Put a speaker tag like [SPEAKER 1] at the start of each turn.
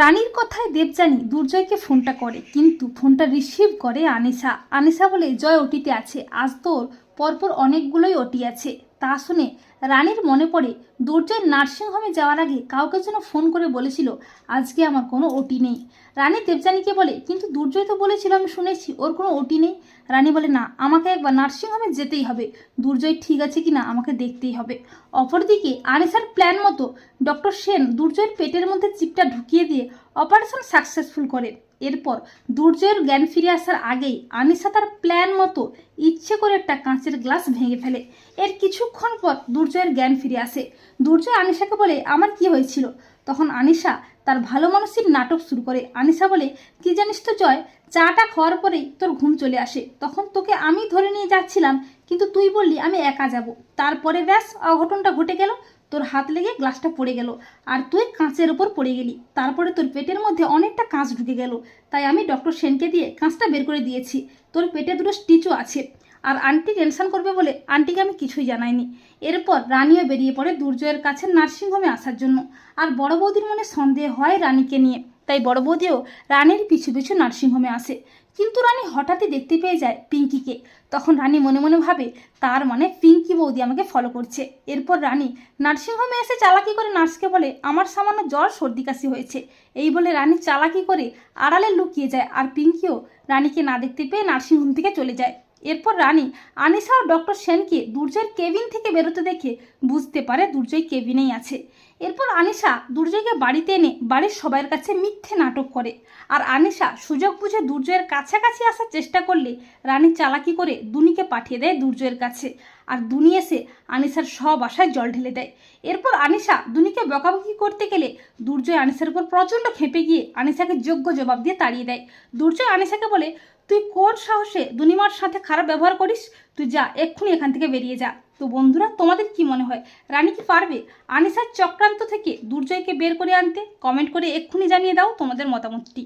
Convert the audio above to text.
[SPEAKER 1] রানীর কথায় দেবযানী দুর্জয়কে ফোনটা করে, কিন্তু ফোনটা রিসিভ করে আনিসা আনিসা বলে, জয় ওটিতে আছে। আজ তোর পরপর অনেকগুলোই ওটি আছে। তা শুনে রানীর মনে পড়ে, দুর্জয় নার্সিংহোমে যাওয়ার আগে কাউকে যেন ফোন করে বলেছিল, আজকে আমার কোনো ওটি নেই। রানী দেবযানীকে বলে, কিন্তু দুর্জয় তো বলেছিল, আমি শুনেছি, ওর কোনো ওটি নেই? রানী বলে, না, আমাকে একবার নার্সিংহোমে যেতেই হবে। দুর্জয় ঠিক আছে কি না আমাকে দেখতেই হবে। অপরদিকে আনিসার প্ল্যান মতো ডক্টর সেন দুর্জয়ের পেটের মধ্যে চিপটা ঢুকিয়ে দিয়ে অপারেশন সাকসেসফুল করে। এরপর দুর্জয়ের জ্ঞান ফিরে আসার আগেই আনিসা তার প্ল্যান মতো ইচ্ছে করে একটা কাঁচের গ্লাস ভেঙে ফেলে। এর কিছুক্ষণ পর দুর্জয়ের জ্ঞান ফিরে আসে। দুর্জয় আনিশাকে বলে, আমার কি হয়েছিল? তখন আনিশা তার ভালো মানুষের নাটক শুরু করে। আনিশা বলে, কি জানিস তো জয়, চাটা খাওয়ার পরেই তোর ঘুম চলে আসে। তখন তোকে আমি ধরে নিয়ে যাচ্ছিলাম, কিন্তু তুই বললি আমি একা যাব। তারপরে ব্যাস, অঘটনটা ঘটে গেল, তোর হাত লেগে গ্লাসটা পড়ে গেল, আর তুই কাঁচের ওপর পড়ে গেলি। তারপরে তোর পেটের মধ্যে অনেকটা কাঁচ ঢুকে গেল। তাই আমি ডক্টর সেনকে দিয়ে কাঁচটা বের করে দিয়েছি। তোর পেটে দুটো স্টিচও আছে। আর আন্টি টেনশন করবে বলে আন্টিকে আমি কিছুই জানাইনি। এরপর রানীও বেরিয়ে পড়ে দুর্জয়ের কাছে নার্সিংহোমে আসার জন্য। আর বড় বৌদির মনে সন্দেহ হয় রানীকে নিয়ে। তাই বড় বৌদিও রানীর পিছু পিছু নার্সিংহোমে আসে। কিন্তু রানী হঠাৎই দেখতে পেয়ে যায় পিঙ্কিকে। তখন রানী মনে মনে ভাবে, তার মানে পিঙ্কি বৌদি আমাকে ফলো করছে। এরপর রানী নার্সিংহোমে এসে চালাকি করে নার্সকে বলে, আমার সামান্য জ্বর সর্দি কাশি হয়েছে। এই বলে রানী চালাকি করে আড়ালে লুকিয়ে যায়। আর পিঙ্কিও রানীকে না দেখতে পেয়ে নার্সিংহোম থেকে চলে যায়। এরপর রানী, আনিসা ও ডক্টর সেনকে দুর্জয়ের কেবিন থেকে বেরোতে দেখে বুঝতে পারে দুর্জয় কেবিনেই আছে। এরপর আনিসা দুর্জয়কে বাড়িতে এনে বাড়ির সবার কাছে মিথ্যে নাটক করে। আর আনিসা সুযোগ বুঝে দুর্জয়ের কাছাকাছি আসার চেষ্টা করলে রানী চালাকি করে দুনিকে পাঠিয়ে দেয় দুর্জয়ের কাছে। আর দুনি এসে আনিসার সব আশায় জল ঢেলে দেয়। এরপর আনিসা দুনিকে বকাবকি করতে গেলে দুর্জয় আনিসার উপর প্রচণ্ড খেপে গিয়ে আনিসাকে যোগ্য জবাব দিয়ে তাড়িয়ে দেয়। দুর্জয় আনিসাকে বলে তুই কোর সাহসে দুনিমার সাথে খারাপ ব্যবহার করিস? তুই যা, এক্ষুনি এখান থেকে বেরিয়ে যা। তো বন্ধুরা, তোমাদের কি মনে হয়? রানী কি পারবে? আনিসার চক্রান্ত থেকে দুর্জয়কে বের করে আনতে? কমেন্ট করে এক্ষুনি জানিয়ে দাও তোমাদের মতামতটি।